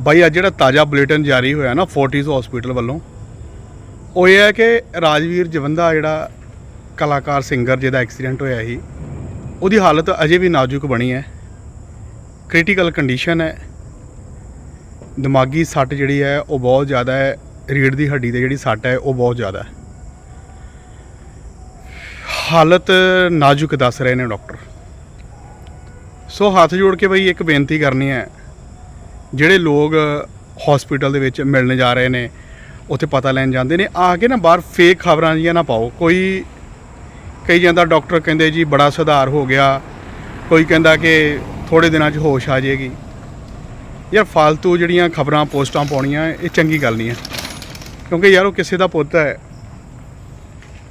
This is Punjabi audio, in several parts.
ਬਾਈ, ਅੱਜ ਜਿਹੜਾ ਤਾਜ਼ਾ ਬੁਲੇਟਿਨ ਜਾਰੀ ਹੋਇਆ ਨਾ ਫੋਰਟਿਸ ਹਸਪੀਟਲ ਵੱਲੋਂ, ਉਹ ਇਹ ਹੈ ਕਿ ਰਾਜਵੀਰ ਜਵੰਦਾ, ਜਿਹੜਾ ਕਲਾਕਾਰ ਸਿੰਗਰ ਜਿਹਦਾ ਐਕਸੀਡੈਂਟ ਹੋਇਆ ਸੀ, ਉਹਦੀ ਹਾਲਤ ਅਜੇ ਵੀ ਨਾਜ਼ੁਕ ਬਣੀ ਹੈ। ਕ੍ਰਿਟੀਕਲ ਕੰਡੀਸ਼ਨ ਹੈ। ਦਿਮਾਗੀ ਸੱਟ ਜਿਹੜੀ ਹੈ, ਉਹ ਬਹੁਤ ਜ਼ਿਆਦਾ ਹੈ। ਰੀੜ ਦੀ ਹੱਡੀ ਤੇ ਜਿਹੜੀ ਸੱਟ ਹੈ, ਉਹ ਬਹੁਤ ਜ਼ਿਆਦਾ ਹੈ। ਹਾਲਤ ਨਾਜ਼ੁਕ ਦੱਸ ਰਹੇ ਨੇ ਡਾਕਟਰ। ਸੋ ਹੱਥ ਜੋੜ ਕੇ ਬਈ ਇੱਕ ਬੇਨਤੀ ਕਰਨੀ ਹੈ ਜਿਹੜੇ ਲੋਕ ਹਸਪੀਟਲ ਦੇ ਵਿੱਚ ਮਿਲਣ ਜਾ ਰਹੇ ਨੇ, ਉੱਥੇ ਪਤਾ ਲੈਣ ਜਾਂਦੇ ਨੇ, ਆ ਕੇ ਨਾ ਬਾਹਰ ਫੇਕ ਖਬਰਾਂ ਜੀਆਂ ਨਾ ਪਾਓ। ਕੋਈ ਕਈ ਜਾਂਦਾ ਡਾਕਟਰ ਕਹਿੰਦੇ ਜੀ ਬੜਾ ਸੁਧਾਰ ਹੋ ਗਿਆ, ਕੋਈ ਕਹਿੰਦਾ ਕਿ ਥੋੜੇ ਦਿਨਾਂ 'ਚ ਹੋਸ਼ ਆ ਜਾਏਗੀ। ਯਾਰ ਫालतू ਜਿਹੜੀਆਂ ਖਬਰਾਂ ਪੋਸਟਾਂ ਪਾਉਣੀਆਂ, ਇਹ ਚੰਗੀ ਗੱਲ ਨਹੀਂ ਹੈ। ਕਿਉਂਕਿ ਯਾਰ ਉਹ ਕਿਸੇ ਦਾ ਪੁੱਤ ਹੈ,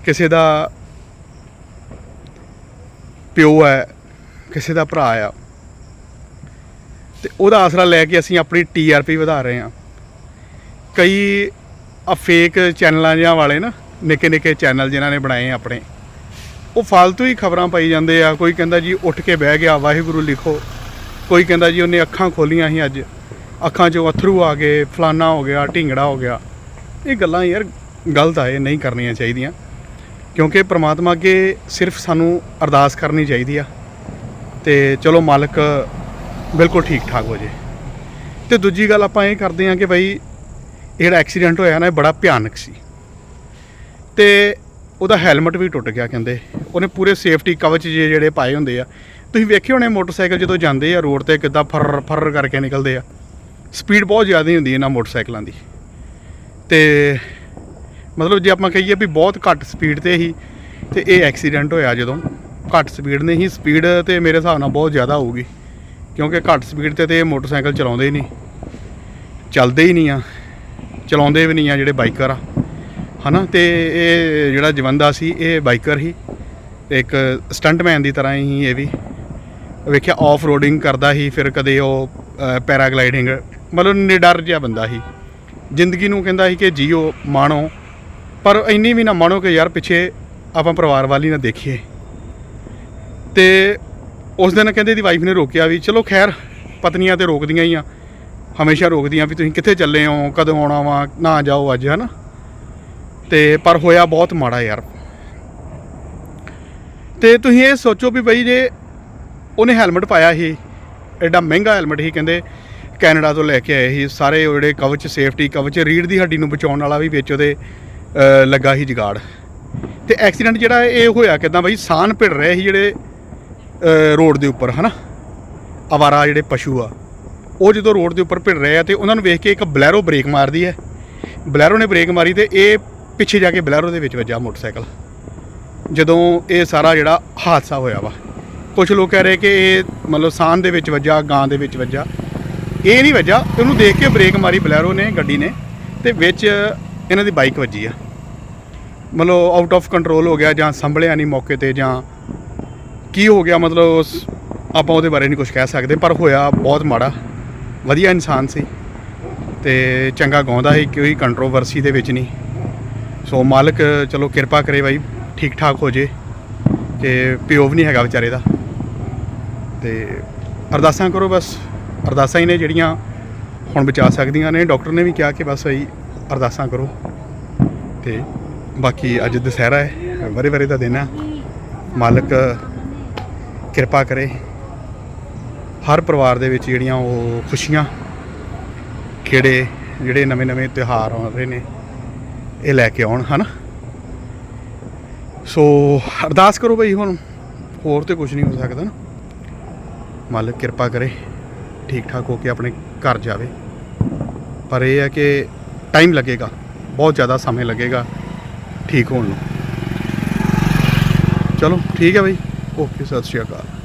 ਕਿਸੇ ਦਾ ਪਿਓ ਹੈ, ਕਿਸੇ ਦਾ ਭਰਾ ਆ। ਤੇ ਉਹਦਾ ਆਸਰਾ ਲੈ ਕੇ ਅਸੀਂ ਆਪਣੀ ਟੀਆਰਪੀ ਵਧਾ ਰਹੇ ਹਾਂ। ਕਈ ਆ ਫੇਕ ਚੈਨਲਾਂ ਜਿਹਾ ਵਾਲੇ ਨਾ ਨਿੱਕੇ ਨਿੱਕੇ ਚੈਨਲ ਜਿਨ੍ਹਾਂ ਨੇ ਬਣਾਏ ਆਪਣੇ, ਉਹ ਫालतू ਹੀ ਖਬਰਾਂ ਪਾਈ ਜਾਂਦੇ ਆ। ਕੋਈ ਕਹਿੰਦਾ ਜੀ ਉੱਠ ਕੇ ਬਹਿ ਗਿਆ, ਵਾਹਿਗੁਰੂ ਲਿਖੋ। ਕੋਈ ਕਹਿੰਦਾ ਜੀ ਉਹਨੇ ਅੱਖਾਂ ਖੋਲੀਆਂ ਸੀ ਅੱਜ, ਅੱਖਾਂ 'ਚੋਂ ਅਥਰੂ ਆ ਗਏ, ਫਲਾਨਾ ਹੋ ਗਿਆ, ਢਿੰਗੜਾ ਹੋ ਗਿਆ। ਇਹ ਗੱਲਾਂ ਯਾਰ ਗਲਤ ਆ, ਇਹ ਨਹੀਂ ਕਰਨੀਆਂ ਚਾਹੀਦੀਆਂ। ਕਿਉਂਕਿ ਪ੍ਰਮਾਤਮਾ ਅੱਗੇ ਸਿਰਫ ਸਾਨੂੰ ਅਰਦਾਸ ਕਰਨੀ ਚਾਹੀਦੀ ਆ। ਤੇ ਚਲੋ ਮਾਲਕ ਬਿਲਕੁਲ ਠੀਕ ਠਾਕ ਹੋ ਜੇ। ਤੇ ਦੂਜੀ ਗੱਲ ਆਪਾਂ ਇਹ ਕਰਦੇ ਹਾਂ ਕਿ ਭਾਈ ਇਹ ਜਿਹੜਾ ਐਕਸੀਡੈਂਟ ਹੋਇਆ ਨਾ, ਇਹ ਬੜਾ ਭਿਆਨਕ ਸੀ। ਤੇ ਉਹਦਾ ਹੈਲਮਟ ਵੀ ਟੁੱਟ ਗਿਆ ਕਹਿੰਦੇ। ਉਹਨੇ ਪੂਰੇ ਸੇਫਟੀ ਕਵਚ ਜਿਹੇ ਜਿਹੜੇ ਪਾਏ ਹੁੰਦੇ ਆ। ਤੁਸੀਂ ਵੇਖਿਓ ਹੋਣੇ ਮੋਟਰਸਾਈਕਲ ਜਦੋਂ ਜਾਂਦੇ ਆ ਰੋਡ ਤੇ ਕਿੱਦਾਂ ਫਰ ਫਰ ਕਰਕੇ ਨਿਕਲਦੇ ਆ। ਸਪੀਡ ਬਹੁਤ ਜ਼ਿਆਦਾ ਹੁੰਦੀ ਇਹਨਾਂ ਮੋਟਰਸਾਈਕਲਾਂ ਦੀ। ਤੇ ਮਤਲਬ ਜੇ ਆਪਾਂ ਕਹੀਏ ਵੀ ਬਹੁਤ ਘੱਟ ਸਪੀਡ ਤੇ ਹੀ ਤੇ ਇਹ ਐਕਸੀਡੈਂਟ ਹੋਇਆ ਜਦੋਂ। ਘੱਟ ਸਪੀਡ ਨਹੀਂ ਹੀ ਸਪੀਡ ਤੇ ਮੇਰੇ ਹਿਸਾਬ ਨਾਲ ਬਹੁਤ ਜ਼ਿਆਦਾ ਹੋਊਗੀ। ਕਿਉਂਕਿ ਘੱਟ ਸਪੀਡ ਤੇ ਤੇ ਇਹ ਮੋਟਰਸਾਈਕਲ ਚਲਾਉਂਦੇ ਹੀ ਨਹੀਂ। ਚੱਲਦੇ ਹੀ ਨਹੀਂ ਆ। ਚਲਾਉਂਦੇ ਵੀ ਨਹੀਂ ਆ ਜਿਹੜੇ ਬਾਈਕਰ ਆ। ਹਨਾ? ਤੇ ਇਹ ਜਿਹੜਾ ਜਵੰਦਾ ਸੀ, ਇਹ ਬਾਈਕਰ ਹੀ। ਇੱਕ ਸਟੰਟਮੈਨ ਦੀ ਤਰ੍ਹਾਂ ਹੀ ਇਹ ਵੀ। ਵੇਖਿਆ ਆਫ ਰੋਡਿੰਗ ਕਰਦਾ ਹੀ ਫਿਰ ਕਦੇ ਉਹ ਪੈਰਾਗਲਾਈਡਿੰਗ, ਮਤਲਬ ਨਿਡਰ ਜਿਹਾ ਬੰਦਾ ਸੀ। ਜ਼ਿੰਦਗੀ ਨੂੰ ਕਹਿੰਦਾ ਸੀ ਕਿ ਜੀਓ, ਮਾਣੋ। ਪਰ ਇੰਨੀ ਵੀ ਨਾ ਮਾਣੋ ਕਿ ਯਾਰ ਪਿੱਛੇ ਆਪਾਂ ਪਰਿਵਾਰ ਵਾਲੀ ਨਾ ਦੇਖੀਏ। ਤੇ ਉਸ ਦਿਨ ਕਹਿੰਦੇ ਦੀ ਵਾਈਫ ਨੇ ਰੋਕਿਆ ਵੀ, ਚਲੋ ਖੈਰ, ਪਤਨੀਆਂ ਤੇ ਰੋਕਦੀਆਂ ਹੀ ਆ। ਹਮੇਸ਼ਾ ਰੋਕਦੀਆਂ ਵੀ ਤੁਸੀਂ ਕਿੱਥੇ ਚੱਲੇ ਹੋ, ਕਦੋਂ ਆਉਣਾ ਵਾ, ਨਾ ਜਾਓ ਅੱਜ, ਹਨਾ? ਤੇ ਪਰ ਹੋਇਆ ਬਹੁਤ ਮਾੜਾ ਯਾਰ। ਤੇ ਤੁਸੀਂ ਇਹ ਸੋਚੋ ਵੀ ਬਈ ਜੇ ਉਹਨੇ ਹੈਲਮਟ ਪਾਇਆ ਸੀ, ਐਡਾ ਮਹਿੰਗਾ ਹੈਲਮਟ ਸੀ, ਕਹਿੰਦੇ ਕੈਨੇਡਾ ਤੋਂ ਲੈ ਕੇ ਆਏ ਸੀ, ਸਾਰੇ ਜਿਹੜੇ ਕਵਚ ਸੇਫਟੀ ਕਵਚ ਰੀੜ ਦੀ ਹੱਡੀ ਨੂੰ ਬਚਾਉਣ ਵਾਲਾ ਵੀ ਵਿੱਚ ਉਹਦੇ ਲੱਗਾ ਸੀ ਜਗਾੜ। ਤੇ ਐਕਸੀਡੈਂਟ ਜਿਹੜਾ ਇਹ ਹੋਇਆ ਕਿਦਾਂ ਬਈ? ਸਾਨ ਭਿੜ ਰਹੇ ਸੀ ਜਿਹੜੇ ਰੋਡ ਦੇ ਉੱਪਰ, ਹਨਾ? ਅਵਾਰਾ ਜਿਹੜੇ ਪਸ਼ੂ ਆ, ਉਹ ਜਦੋਂ ਰੋਡ ਦੇ ਉੱਪਰ ਭਿੜ ਰਹੇ ਆ ਤੇ ਉਹਨਾਂ ਨੂੰ ਵੇਖ ਕੇ ਇੱਕ ਬਲੈਰੋ ਬ੍ਰੇਕ ਮਾਰਦੀ ਹੈ। ਬਲੈਰੋ ਨੇ ਬ੍ਰੇਕ ਮਾਰੀ ਤੇ ਇਹ ਪਿੱਛੇ ਜਾ ਕੇ ਬਲੈਰੋ ਦੇ ਵਿੱਚ ਵੱਜਾ ਮੋਟਰਸਾਈਕਲ। ਜਦੋਂ ਇਹ ਸਾਰਾ ਜਿਹੜਾ ਹਾਦਸਾ ਹੋਇਆ ਵਾ ਕੁਝ ਲੋਕ ਕਹਿ ਰਹੇ ਕਿ ਇਹ ਮਤਲਬ ਸਾਨ ਦੇ ਵਿੱਚ ਵੱਜਾ, ਗਾਂ ਦੇ ਵਿੱਚ ਵੱਜਾ। ਇਹ ਨਹੀਂ ਵੱਜਾ ਇਹਨੂੰ ਦੇਖ ਕੇ ਬ੍ਰੇਕ ਮਾਰੀ ਬਲੈਰੋ ਨੇ, ਗੱਡੀ ਨੇ, ਤੇ ਵਿੱਚ ਇਹਨਾਂ ਦੀ ਬਾਈਕ ਵੱਜੀ ਆ। ਮਤਲਬ ਆਊਟ ਆਫ ਕੰਟਰੋਲ ਹੋ ਗਿਆ ਜਾਂ ਸੰਭਲਿਆ ਨਹੀਂ ਮੌਕੇ ਤੇ ਜਾਂ ਕੀ ਹੋ ਗਿਆ? ਮਤਲਬ ਉਸ- ਆਪਾਂ ਉਹਦੇ ਬਾਰੇ ਨਹੀਂ ਕੁਝ ਕਹਿ ਸਕਦੇ, ਪਰ ਹੋਇਆ ਬਹੁਤ ਮਾੜਾ। ਵਧੀਆ ਇਨਸਾਨ ਸੀ ਤੇ ਚੰਗਾ ਗਾਉਂਦਾ ਸੀ, ਕੋਈ ਕੰਟਰੋਵਰਸੀ ਦੇ ਵਿੱਚ ਨਹੀਂ। ਸੋ ਮਾਲਕ, ਚਲੋ ਕਿਰਪਾ ਕਰੇ ਬਾਈ ਠੀਕ ਠਾਕ ਹੋ ਜੇ ਕਿ ਪਿਓ ਵੀ ਨਹੀਂ ਹੈਗਾ ਵਿਚਾਰੇ ਦਾ। ਤੇ ਅਰਦਾਸਾਂ ਕਰੋ ਬਸ। ਅਰਦਾਸਾਂ ਹੀ ਨੇ ਜਿਹੜੀਆਂ ਹੁਣ ਬਚਾ ਸਕਦੀਆਂ ਨੇ। ਡਾਕਟਰ ਨੇ ਵੀ ਕਿਹਾ ਕਿ ਬਸ ਇਹੀ ਅਰਦਾਸਾਂ ਕਰੋ। ਤੇ ਬਾਕੀ ਅੱਜ ਦੁਸਹਿਰਾ ਹੈ ਵਰੇ ਵਰੇ ਦਾ ਦਿਨ ਹੈ। ਮਾਲਕ ਕਿਰਪਾ ਕਰੇ। ਹਰ ਪਰਿਵਾਰ ਦੇ ਵਿੱਚ ਜਿਹੜੀਆਂ ਉਹ ਖੁਸ਼ੀਆਂ, ਖੇੜੇ, ਜਿਹੜੇ ਨਵੇਂ ਨਵੇਂ ਤਿਉਹਾਰ ਆ ਰਹੇ ਨੇ, ਇਹ ਲੈ ਕੇ ਆਉਣ, ਹਨਾ? ਸੋ ਅਰਦਾਸ ਕਰੋ ਬਈ ਹੁਣ, ਹੋਰ ਤੇ ਕੁਝ ਨਹੀਂ ਹੋ ਸਕਦਾ ਨਾ। ਮਾਲਕ ਕਿਰਪਾ ਕਰੇ ਠੀਕ ਠਾਕ ਹੋ ਕੇ ਆਪਣੇ ਘਰ ਜਾਵੇ। ਪਰ ਇਹ ਹੈ ਕਿ ਟਾਈਮ ਲੱਗੇਗਾ, ਬਹੁਤ ਜ਼ਿਆਦਾ ਸਮੇਂ ਲੱਗੇਗਾ, ਠੀਕ ਹੋਣ ਨੂੰ। ਚਲੋ, ਠੀਕ ਹੈ ਬਈ। ਓਕੇ ਸਤਿ ਸ਼੍ਰੀ ਅਕਾਲ।